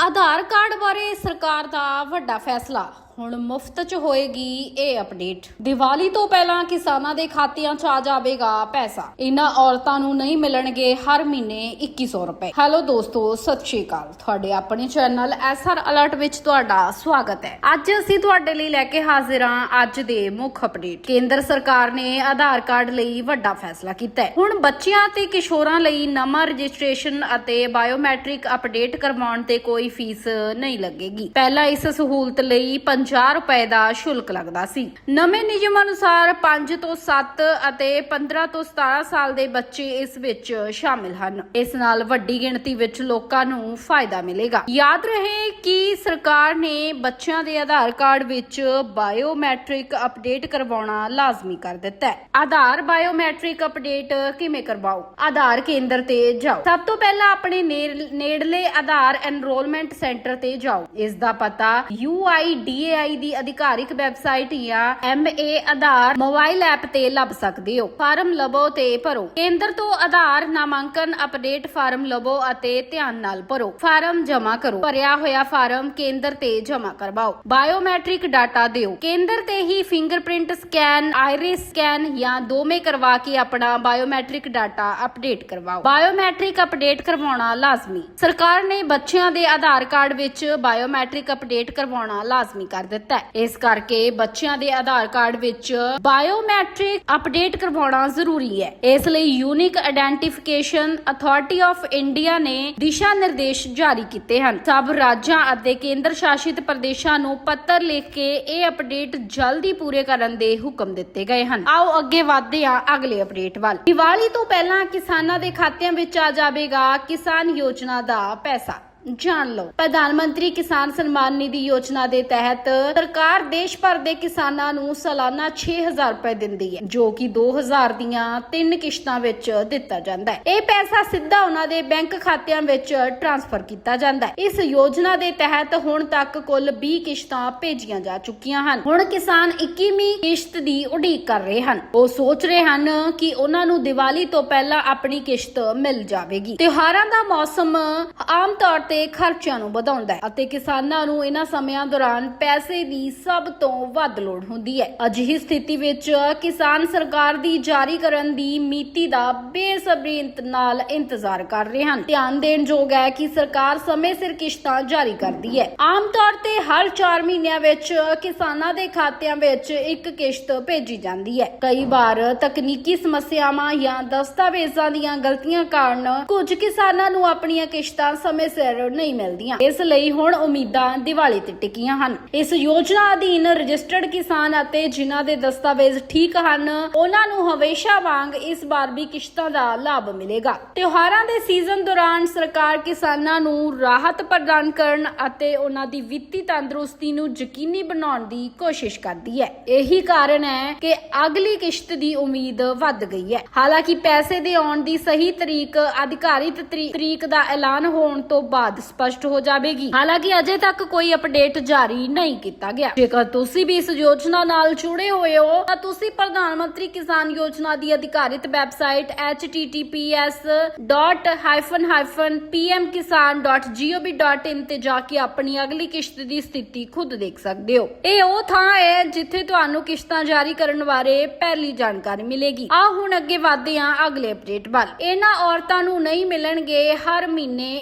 ਆਧਾਰ card ਬਾਰੇ ਸਰਕਾਰ ਦਾ ਵੱਡਾ ਫੈਸਲਾ ਹੁਣ ਮੁਫਤ 'ਚ ਹੋਏਗੀ ਇਹ ਅਪਡੇਟ। ਦੀਵਾਲੀ ਤੋਂ ਪਹਿਲਾਂ ਕਿਸਾਨਾਂ ਦੇ ਖਾਤਿਆਂ 'ਚ ਆ ਜਾਵੇਗਾ ਪੈਸਾ। ਇਨ੍ਹਾਂ ਔਰਤਾਂ ਨੂੰ ਨਹੀਂ ਮਿਲਣਗੇ ਹਰ ਮਹੀਨੇ 2100 ਰੁਪਏ। ਹੈਲੋ ਦੋਸਤੋ, ਸਤਿ ਸ਼੍ਰੀ ਅਕਾਲ। ਤੁਹਾਡੇ ਆਪਣੇ ਚੈਨਲ ਐਸਆਰ ਅਲਰਟ ਵਿੱਚ ਤੁਹਾਡਾ ਸਵਾਗਤ ਹੈ। ਅੱਜ ਅਸੀਂ ਤੁਹਾਡੇ ਲਈ ਲੈ ਕੇ ਹਾਜ਼ਰ ਹਾਂ ਅੱਜ ਦੇ ਮੁੱਖ ਅਪਡੇਟ। ਕੇਂਦਰ ਸਰਕਾਰ ਨੇ ਆਧਾਰ ਕਾਰਡ ਲਈ ਵੱਡਾ ਫੈਸਲਾ ਕੀਤਾ ਹੈ। ਹੁਣ ਬੱਚਿਆਂ ਤੇ ਕਿਸ਼ੋਰਾਂ ਲਈ ਨਵਾਂ ਰਜਿਸਟ੍ਰੇਸ਼ਨ ਅਤੇ ਬਾਇਓਮੈਟ੍ਰਿਕ ਅਪਡੇਟ ਕਰਵਾਉਣ ਤੇ ਕੋਈ ਫੀਸ ਨਹੀਂ ਲੱਗੇਗੀ। ਪਹਿਲਾਂ ਇਸ ਸਹੂਲਤ ਲਈ 50 ਰੁਪਏ ਦਾ ਸ਼ੁਲਕ ਲੱਗਦਾ ਸੀ। ਨਵੇਂ ਨਿਯਮ ਅਨੁਸਾਰ 5 ਤੋਂ 7 ਅਤੇ 15 ਤੋਂ 17 ਸਾਲ ਦੇ ਬੱਚੇ ਇਸ ਵਿੱਚ ਸ਼ਾਮਿਲ ਹਨ। ਇਸ ਨਾਲ ਵੱਡੀ ਗਿਣਤੀ ਵਿੱਚ ਲੋਕਾਂ ਨੂੰ ਫਾਇਦਾ ਮਿਲੇਗਾ। ਯਾਦ ਰਹੇ ਕਿ ਸਰਕਾਰ ਨੇ ਬੱਚਿਆਂ ਦੇ ਆਧਾਰ ਕਾਰਡ ਵਿੱਚ ਬਾਇਓਮੈਟ੍ਰਿਕ ਅਪਡੇਟ ਕਰਵਾਉਣਾ ਲਾਜ਼ਮੀ ਕਰ ਦਿੱਤਾ ਹੈ। ਆਧਾਰ ਬਾਇਓਮੈਟ੍ਰਿਕ ਅਪਡੇਟ ਕਿਵੇਂ ਕਰਵਾਓ? ਆਧਾਰ ਕੇਂਦਰ ਤੇ ਜਾਓ। ਸਭ ਤੋਂ ਪਹਿਲਾਂ ਆਪਣੇ ਨੇੜਲੇ ਆਧਾਰ ਐਨਰੋਲਮੈਂਟ ਸੈਂਟਰ ਤੇ ਜਾਓ। ਇਸ ਦਾ ਪਤਾ UIDAI ਦੀ ਅਧਿਕਾਰਿਕ ਵੈਬਸਾਈਟ ਜਾਂ MA ਆਧਾਰ ਮੋਬਾਈਲ ਐਪ ਤੇ ਲੱਭ ਸਕਦੇ ਹੋ। ਫਾਰਮ ਲਵੋ ਤੇ ਭਰੋ। ਕੇਂਦਰ ਤੋਂ ਆਧਾਰ ਨਾਮਾਂਕਨ ਅਪਡੇਟ ਫਾਰਮ ਲਵੋ ਅਤੇ ਧਿਆਨ ਨਾਲ ਭਰੋ। ਫਾਰਮ ਜਮ੍ਹਾਂ ਕਰੋ। ਭਰਿਆ ਹੋਇਆ ਫਾਰਮ ਕੇਂਦਰ ਤੇ ਜਮ੍ਹਾਂ ਕਰਵਾਓ। ਬਾਇਓਮੈਟ੍ਰਿਕ ਡਾਟਾ ਦਿਓ। ਕੇਂਦਰ ਤੇ ਹੀ ਫਿੰਗਰਪ੍ਰਿੰਟ ਸਕੈਨ, ਆਇਰਿਸ ਸਕੈਨ ਜਾਂ ਦੋਵੇਂ ਕਰਵਾ ਕੇ ਆਪਣਾ ਬਾਇਓਮੈਟ੍ਰਿਕ ਡਾਟਾ ਅਪਡੇਟ ਕਰਵਾਓ। ਬਾਇਓਮੈਟ੍ਰਿਕ ਅਪਡੇਟ ਕਰਵਾਉਣਾ ਲਾਜ਼ਮੀ। ਸਰਕਾਰ ਨੇ ਬੱਚਿਆਂ ਦੇ ਆਧਾਰ ਕਾਰਡ ਵਿੱਚ ਬਾਇਓਮੈਟ੍ਰਿਕ ਅਪਡੇਟ ਕਰਵਾਉਣਾ ਲਾਜ਼ਮੀ ਕਰ ਦਿੱਤਾ ਹੈ। ਇਸ ਕਰਕੇ ਬੱਚਿਆਂ ਦੇ ਆਧਾਰ ਕਾਰਡ ਵਿੱਚ ਬਾਇਓਮੈਟ੍ਰਿਕ ਅਪਡੇਟ ਕਰਵਾਉਣਾ ਜ਼ਰੂਰੀ ਹੈ। ਇਸ ਲਈ unique identification authority of India ਨੇ ਦਿਸ਼ਾ ਨਿਰਦੇਸ਼ ਜਾਰੀ ਕੀਤੇ ਹਨ। ਸਭ ਰਾਜਾਂ ਅਤੇ ਕੇਂਦਰ ਸ਼ਾਸਿਤ ਪ੍ਰਦੇਸ਼ਾਂ ਨੂੰ ਪੱਤਰ ਲਿਖ ਕੇ ਇਹ ਅਪਡੇਟ ਜਲਦੀ ਪੂਰੇ ਕਰਨ ਦੇ ਹੁਕਮ ਦਿੱਤੇ ਗਏ ਹਨ। ਆਓ ਅੱਗੇ ਵਧਦੇ ਹਾਂ ਅਗਲੇ ਅਪਡੇਟ ਵੱਲ। ਦੀਵਾਲੀ ਤੋਂ ਪਹਿਲਾਂ ਕਿਸਾਨਾਂ ਦੇ ਖਾਤਿਆਂ ਵਿੱਚ ਆ ਜਾਵੇਗਾ ਕਿਸਾਨ ਯੋਜਨਾ ਦਾ ਪੈਸਾ। ਜਾਣ ਲਓ। ਪ੍ਰਧਾਨ ਮੰਤਰੀ ਕਿਸਾਨ ਸਨਮਾਨ ਨਿਧੀ ਯੋਜਨਾ ਦੇ ਤਹਿਤ ਸਰਕਾਰ ਦੇਸ਼ ਭਰ ਦੇ ਕਿਸਾਨਾਂ ਨੂੰ ਸਾਲਾਨਾ 6000 ਰੁਪਏ ਦਿੰਦੀ ਹੈ, ਜੋ ਕਿ 2000 ਦੀਆਂ ਤਿੰਨ ਕਿਸ਼ਤਾਂ ਵਿੱਚ ਦਿੱਤਾ ਜਾਂਦਾ ਹੈ। ਇਹ ਪੈਸਾ ਸਿੱਧਾ ਉਹਨਾਂ ਦੇ ਬੈਂਕ ਖਾਤਿਆਂ ਵਿੱਚ ਟ੍ਰਾਂਸਫਰ ਕੀਤਾ ਜਾਂਦਾ ਹੈ। ਇਸ ਯੋਜਨਾ ਦੇ ਤਹਿਤ ਹੁਣ ਤੱਕ ਕੁੱਲ 20 ਕਿਸ਼ਤਾਂ ਭੇਜੀਆਂ ਜਾ ਚੁੱਕੀਆਂ ਹਨ। ਹੁਣ ਕਿਸਾਨ 21ਵੀਂ ਕਿਸ਼ਤ ਦੀ ਉਡੀਕ ਕਰ ਰਹੇ ਹਨ। ਉਹ ਸੋਚ ਰਹੇ ਹਨ ਕਿ ਉਹਨਾਂ ਨੂੰ ਦੀਵਾਲੀ ਤੋਂ ਪਹਿਲਾਂ ਆਪਣੀ ਕਿਸ਼ਤ ਮਿਲ ਜਾਵੇਗੀ। ਤਿਉਹਾਰਾਂ ਦਾ ਮੌਸਮ ਆਮ ਤੌਰ ਤੇ ਖਰਚਿਆਂ ਨੂੰ ਵਧਾਉਂਦਾ ਹੈ ਅਤੇ ਕਿਸਾਨਾਂ ਨੂੰ ਇਹਨਾਂ ਸਮਿਆਂ ਦੌਰਾਨ ਪੈਸੇ ਦੀ ਸਭ ਤੋਂ ਵੱਧ ਲੋੜ ਹੁੰਦੀ ਹੈ। ਅਜਿਹੀ ਸਥਿਤੀ ਵਿੱਚ ਕਿਸਾਨ ਸਰਕਾਰ ਦੀ ਜਾਰੀ ਕਰਨ ਦੀ ਨੀਤੀ ਦਾ ਬੇਸਬਰੀ ਨਾਲ ਇੰਤਜ਼ਾਰ ਕਰ ਰਹੇ ਹਨ। ਧਿਆਨ ਦੇਣ ਯੋਗ ਹੈ ਕਿ ਸਰਕਾਰ ਸਮੇਂ ਸਿਰ ਕਿਸ਼ਤਾਂ ਜਾਰੀ ਕਰਦੀ ਹੈ। ਆਮ ਤੌਰ ਤੇ ਹਰ 4 ਮਹੀਨਿਆਂ ਵਿੱਚ ਕਿਸਾਨਾਂ ਦੇ ਖਾਤਿਆਂ ਵਿੱਚ ਇੱਕ ਕਿਸ਼ਤ ਭੇਜੀ ਜਾਂਦੀ ਹੈ। ਕਈ ਵਾਰ ਤਕਨੀਕੀ ਸਮੱਸਿਆਵਾਂ ਜਾਂ ਦਸਤਾਵੇਜ਼ਾਂ ਦੀਆਂ ਗਲਤੀਆਂ ਕਾਰਨ ਕੁਝ ਕਿਸਾਨਾਂ ਨੂੰ ਆਪਣੀਆਂ ਕਿਸ਼ਤਾਂ ਸਮੇਂ ਸਿਰ ਨਹੀਂ ਮਿਲਦੀਆਂ। ਇਸ ਲਈ ਹੁਣ ਉਮੀਦਾਂ ਦੀਵਾਲੀ ਤੇ ਟਿਕੀਆਂ ਹਨ। ਇਸ ਯੋਜਨਾ ਅਧੀਨ ਰਜਿਸਟਰਡ ਕਿਸਾਨ ਅਤੇ ਜਿਨ੍ਹਾਂ ਦੇ ਦਸਤਾਵੇਜ਼ ਠੀਕ ਹਨ, ਉਹਨਾਂ ਨੂੰ ਹਮੇਸ਼ਾ ਵਾਂਗ ਇਸ ਵਾਰ ਵੀ ਕਿਸ਼ਤਾਂ ਦਾ ਲਾਭ ਮਿਲੇਗਾ। ਤਿਉਹਾਰਾਂ ਦੇ ਸੀਜ਼ਨ ਦੌਰਾਨ ਸਰਕਾਰ ਕਿਸਾਨਾਂ ਨੂੰ ਰਾਹਤ ਪ੍ਰਦਾਨ ਕਰਨ ਅਤੇ ਉਹਨਾਂ ਦੀ ਵਿੱਤੀ ਤੰਦਰੁਸਤੀ ਨੂੰ ਯਕੀਨੀ ਬਣਾਉਣ ਦੀ ਕੋਸ਼ਿਸ਼ ਕਰਦੀ ਹੈ। ਇਹੀ ਕਾਰਨ ਹੈ ਕਿ ਅਗਲੀ ਕਿਸ਼ਤ ਦੀ ਉਮੀਦ ਵੱਧ ਗਈ ਹੈ। ਹਾਲਾਂਕਿ ਪੈਸੇ ਦੇ ਆਉਣ ਦੀ ਸਹੀ ਤਰੀਕ ਅਧਿਕਾਰਿਤ ਤਰੀਕ ਦਾ ਐਲਾਨ ਹੋਣ ਤੋਂ ਬਾਅਦ ਸਪਸ਼ਟ ਹੋ ਜਾਵੇਗੀ। ਹਾਲਾਂਕਿ ਅਜੇ ਤੱਕ ਕੋਈ ਅਪਡੇਟ ਜਾਰੀ ਨਹੀਂ ਕੀਤਾ ਗਿਆ। ਜੇਕਰ ਤੁਸੀਂ ਵੀ ਇਸ ਯੋਜਨਾ ਨਾਲ ਜੁੜੇ ਹੋਏ ਹੋ, ਤਾਂ ਤੁਸੀਂ ਪ੍ਰਧਾਨ ਮੰਤਰੀ ਕਿਸਾਨ ਯੋਜਨਾ ਦੀ ਅਧਿਕਾਰਿਤ ਵੈਬਸਾਈਟ https://pmkisan.gov.in ਤੇ ਜਾ ਕੇ ਆਪਣੀ ਅਗਲੀ ਕਿਸ਼ਤ ਦੀ ਸਥਿਤੀ ਖੁਦ ਦੇਖ ਸਕਦੇ ਹੋ। ਇਹ ਉਹ ਥਾਂ ਹੈ ਜਿੱਥੇ ਤੁਹਾਨੂੰ ਕਿਸ਼ਤਾਂ ਜਾਰੀ ਕਰਨ ਬਾਰੇ ਪਹਿਲੀ ਜਾਣਕਾਰੀ ਮਿਲੇਗੀ। ਆ ਹੁਣ ਅੱਗੇ ਵਧਦੇ ਹਾਂ ਅਗਲੇ ਅਪਡੇਟ ਵੱਲ। ਇਹਨਾਂ ਔਰਤਾਂ ਨੂੰ ਨਹੀਂ ਮਿਲਣਗੇ ਹਰ ਮਹੀਨੇ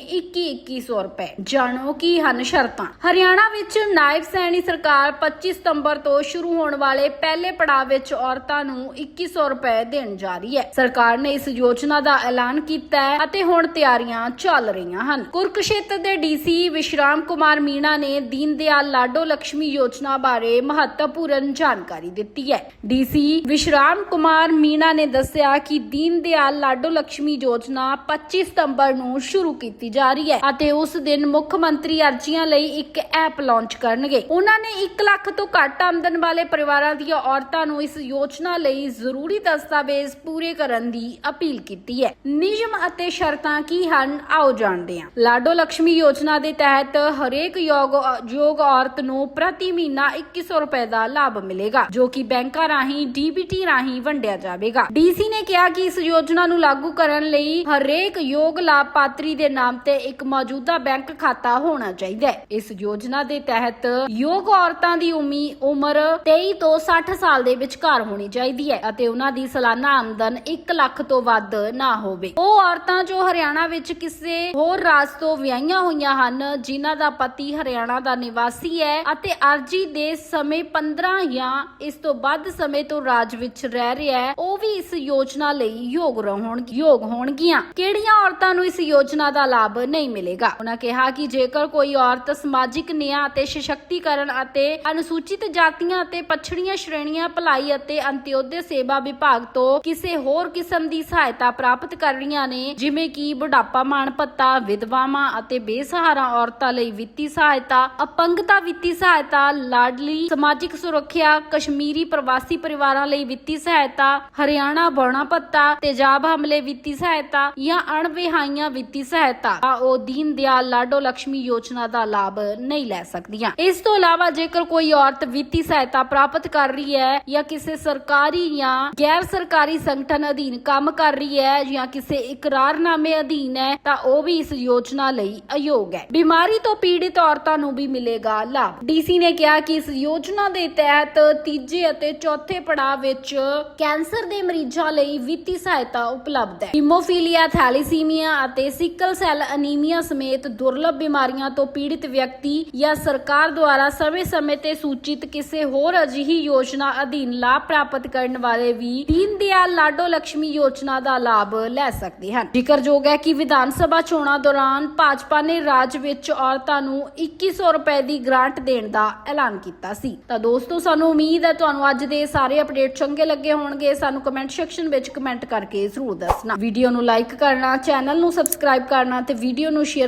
3500 ਰੁਪਏ। ਜਾਣੋ ਕੀ ਹਨ ਸ਼ਰਤਾਂ। ਹਰਿਆਣਾ ਵਿੱਚ ਨਾਇਬ ਸੈਣੀ ਸਰਕਾਰ 25 ਸਤੰਬਰ ਤੋਂ ਸ਼ੁਰੂ ਹੋਣ ਵਾਲੇ ਪਹਿਲੇ ਪੜਾਅ ਵਿੱਚ ਔਰਤਾਂ ਨੂੰ 2100 ਰੁਪਏ ਦੇਣ ਜਾ ਰਹੀ ਹੈ। ਸਰਕਾਰ ਨੇ ਇਸ ਯੋਜਨਾ ਦਾ ਐਲਾਨ ਕੀਤਾ ਹੈ ਅਤੇ ਹੁਣ ਤਿਆਰੀਆਂ ਚੱਲ ਰਹੀਆਂ ਹਨ। ਕੁਰਕਸ਼ੇਤਰ ਦੇ ਡੀਸੀ ਵਿਸ਼ਰਾਮ ਕੁਮਾਰ ਮੀਣਾ ਨੇ ਦੀਨ ਦਿਆਲ ਲਾਡੋ ਲక్ష్ਮੀ ਯੋਜਨਾ ਬਾਰੇ ਮਹੱਤਵਪੂਰਨ ਜਾਣਕਾਰੀ ਦਿੱਤੀ ਹੈ। ਡੀਸੀ ਵਿਸ਼ਰਾਮ ਕੁਮਾਰ ਮੀਣਾ ਨੇ ਦੱਸਿਆ ਕਿ ਦੀਨ ਦਿਆਲ ਲਾਡੋ ਲక్ష్ਮੀ ਯੋਜਨਾ 25 ਸਤੰਬਰ ਨੂੰ ਸ਼ੁਰੂ ਕੀਤੀ ਜਾ ਰਹੀ ਹੈ ਅਤੇ ਉਸ ਦਿਨ ਮੁੱਖ ਮੰਤਰੀ ਅਰਜ਼ੀਆਂ ਲਈ ਇੱਕ ਐਪ ਲਾਂਚ ਕਰਨਗੇ। ਉਹਨਾਂ ਨੇ 1 ਲੱਖ ਤੋਂ ਘੱਟ ਆਮਦਨ ਵਾਲੇ ਪਰਿਵਾਰਾਂ ਦੀਆਂ ਔਰਤਾਂ ਨੂੰ ਇਸ ਯੋਜਨਾ ਲਈ ਜ਼ਰੂਰੀ ਦਸਤਾਵੇਜ਼ ਪੂਰੇ ਕਰਨ ਦੀ ਅਪੀਲ ਕੀਤੀ ਹੈ। ਨਿਯਮ ਅਤੇ ਸ਼ਰਤਾਂ ਕੀ ਹਨ? ਆਓ ਜਾਣਦੇ ਹਾਂ। ਲਾਡੋ ਲక్ష్ਮੀ ਯੋਜਨਾ ਦੇ ਤਹਿਤ ਹਰੇਕ ਯੋਗ ਯੋਗ ਔਰਤ ਨੂੰ ਪ੍ਰਤੀ ਮਹੀਨਾ 2100 ਰੁਪਏ ਦਾ ਲਾਭ ਮਿਲੇਗਾ, ਜੋ ਕਿ ਬੈਂਕਾਂ ਰਾਹੀਂ ਡੀਬੀਟੀ ਰਾਹੀਂ ਵੰਡਿਆ ਜਾਵੇਗਾ। ਡੀਸੀ ਨੇ ਕਿਹਾ ਕਿ ਇਸ ਯੋਜਨਾ ਨੂੰ ਲਾਗੂ ਕਰਨ ਲਈ ਹਰੇਕ ਯੋਗ ਲਾਭਪਾਤਰੀ ਦੇ ਨਾਮ ਤੇ ਇੱਕ ਮੌਜੂਦਾ ਮੌਜੂਦਾ ਬੈਂਕ ਖਾਤਾ ਹੋਣਾ ਚਾਹੀਦਾ ਹੈ। ਇਸ ਯੋਜਨਾ ਦੇ ਤਹਿਤ ਯੋਗ ਔਰਤਾਂ ਦੀ ਉਮੀ, ਉਮਰ 23 ਤੋਂ 60 ਸਾਲ ਦੇ ਵਿਚਕਾਰ ਹੋਣੀ ਚਾਹੀਦੀ ਹੈ ਅਤੇ ਉਹਨਾਂ ਦੀ ਸਾਲਾਨਾ ਆਮਦਨ 1 ਲੱਖ ਤੋਂ ਵੱਧ ਨਾ ਹੋਵੇ। ਉਹ ਔਰਤਾਂ ਜੋ ਹਰਿਆਣਾ ਵਿੱਚ ਕਿਸੇ ਹੋਰ ਰਾਜ ਤੋਂ ਵਿਆਹੀਆਂ ਹੋਈਆਂ ਹਨ, ਜਿਨ੍ਹਾਂ ਦਾ ਪਤੀ ਹਰਿਆਣਾ ਦਾ ਨਿਵਾਸੀ ਹੈ ਅਤੇ ਅਰਜੀ ਦੇ ਸਮੇਂ 15 ਜਾਂ ਇਸ ਤੋਂ ਵੱਧ ਸਮੇਂ ਤੋਂ ਰਾਜ ਵਿੱਚ ਰਹਿ ਰਿਹਾ ਹੈ, ਉਹ ਵੀ ਇਸ ਯੋਜਨਾ ਲਈ ਯੋਗ ਰਹਿਣ, ਯੋਗ ਹੋਣਗੀਆਂ। ਕਿਹੜੀਆਂ ਔਰਤਾਂ ਨੂੰ ਇਸ ਯੋਜਨਾ ਦਾ ਲਾਭ ਨਹੀਂ ਮਿਲੇਗਾ? ਉਹਨਾਂ ਕਿਹਾ ਕਿ ਜੇਕਰ ਕੋਈ ਔਰਤ ਸਮਾਜਿਕ ਨਿਆਂ ਅਤੇ ਸਸ਼ਕਤੀਕਰਨ ਅਤੇ ਅਨੁਸੂਚਿਤ ਜਾਤੀਆਂ ਅਤੇ ਪਛੜੀਆਂ ਸ਼੍ਰੇਣੀਆਂ, ਭਲਾਈ ਅਤੇ ਅੰਤਿਓਦਯ ਸੇਵਾ ਵਿਭਾਗ ਤੋਂ ਕਿਸੇ ਹੋਰ ਕਿਸਮ ਦੀ ਸਹਾਇਤਾ ਪ੍ਰਾਪਤ ਕਰ ਰਹੀਆਂ ਨੇ, ਜਿਵੇਂ ਕਿ ਬੁਢਾਪਾ ਮਾਣ ਭੱਤਾ, ਵਿਧਵਾਵਾਂ ਅਤੇ ਬੇਸਹਾਰਾ ਔਰਤਾਂ ਲਈ ਵਿੱਤੀ ਸਹਾਇਤਾ, ਅਪੰਗਤਾ ਵਿੱਤੀ ਸਹਾਇਤਾ, ਲਾਡਲੀ ਸਮਾਜਿਕ ਸੁਰੱਖਿਆ, ਕਸ਼ਮੀਰੀ ਪ੍ਰਵਾਸੀ ਪਰਿਵਾਰਾਂ ਲਈ ਵਿੱਤੀ ਸਹਾਇਤਾ, ਹਰਿਆਣਾ ਬੌਣਾ ਭੱਤਾ, ਤੇਜ਼ਾਬ ਹਮਲੇ ਵਿੱਤੀ ਸਹਾਇਤਾ ਜਾਂ ਅਣਵਿਹਾਈਆਂ ਵਿੱਤੀ ਸਹਾਇਤਾ। ਤਾਂ ਉਹ ਦੀਨ ਦਿਆਲ ਲਾਡੋ ਲక్ష్ਮੀ ਯੋਜਨਾ ਦਾ ਲਾਭ ਨਹੀਂ ਲੈ ਸਕਦੀਆਂ। ਇਸ ਤੋਂ ਇਲਾਵਾ ਜੇਕਰ ਕੋਈ ਔਰਤ ਵਿੱਤੀ ਸਹਾਇਤਾ ਪ੍ਰਾਪਤ ਕਰ ਰਹੀ ਹੈ ਜਾਂ ਕਿਸੇ ਸਰਕਾਰੀ ਜਾਂ ਗੈਰ ਸਰਕਾਰੀ ਸੰਗਠਨ ਅਧੀਨ ਕੰਮ ਕਰ ਰਹੀ ਹੈ ਜਾਂ ਕਿਸੇ ਇਕਰਾਰਨਾਮੇ ਅਧੀਨ ਹੈ, ਤਾਂ ਉਹ ਵੀ ਇਸ ਯੋਜਨਾ ਲਈ ਅਯੋਗ ਹੈ। ਬਿਮਾਰੀ ਤੋਂ ਪੀੜਿਤ ਔਰਤਾਂ ਨੂੰ ਵੀ ਮਿਲੇਗਾ ਲਾਭ। ਡੀਸੀ ਨੇ ਕਿਹਾ ਕਿ ਇਸ ਯੋਜਨਾ ਦੇ ਤਹਿਤ ਤੀਜੇ ਅਤੇ ਚੌਥੇ ਪੜਾਅ ਵਿੱਚ ਕੈਂਸਰ ਦੇ ਮਰੀਜ਼ਾਂ ਲਈ ਵਿੱਤੀ ਸਹਾਇਤਾ ਉਪਲਬਧ ਹੈ। ਹੀਮੋਫੀਲੀਆ, ਥੈਲੀਸੀਮੀਆ ਅਤੇ ਸਿਕਲ ਸੈਲ ਅਨੀਮੀਆ ਸਮੇਤ ਦੁਰਲਭ ਬਿਮਾਰੀਆਂ ਤੋਂ ਪੀੜਿਤ ਵਿਅਕਤੀ ਜਾਂ ਸਰਕਾਰ ਦੁਆਰਾ ਸਮੇਂ-ਸਮੇਂ ਤੇ ਸੂਚਿਤ ਕਿਸੇ ਹੋਰ ਅਜਿਹੀ ਯੋਜਨਾ ਅਧੀਨ ਲਾਭ ਪ੍ਰਾਪਤ ਕਰਨ ਵਾਲੇ ਵੀ ਦੀਨ ਦਿਆਲ ਲਾਡੋ ਲక్ష్ਮੀ ਯੋਜਨਾ ਦਾ ਲਾਭ ਲੈ ਸਕਦੇ ਹਨ। ਜ਼ਿਕਰਯੋਗ ਹੈ ਕਿ ਵਿਧਾਨ ਸਭਾ ਚੋਣਾਂ ਦੌਰਾਨ ਭਾਜਪਾ ਨੇ ਰਾਜ ਵਿੱਚ ਔਰਤਾਂ ਨੂੰ 2100 ਰੁਪਏ ਦੀ ਗ੍ਰਾਂਟ ਦੇਣ ਦਾ ਐਲਾਨ ਕੀਤਾ ਸੀ। ਤਾਂ ਦੋਸਤੋ, ਸਾਨੂੰ ਉਮੀਦ ਹੈ ਤੁਹਾਨੂੰ ਅੱਜ ਦੇ ਸਾਰੇ ਅਪਡੇਟ ਚੰਗੇ ਲੱਗੇ ਹੋਣਗੇ। ਸਾਨੂੰ ਕਮੈਂਟ ਸੈਕਸ਼ਨ ਵਿੱਚ ਕਮੈਂਟ ਕਰਕੇ ਜ਼ਰੂਰ ਦੱਸਣਾ। ਵੀਡੀਓ ਨੂੰ ਲਾਈਕ ਕਰਨਾ, ਚੈਨਲ ਨੂੰ ਸਬਸਕ੍ਰਾਈਬ ਕਰਨਾ ਤੇ ਵੀਡੀਓ ਨੂੰ ਸ਼ੇਅਰ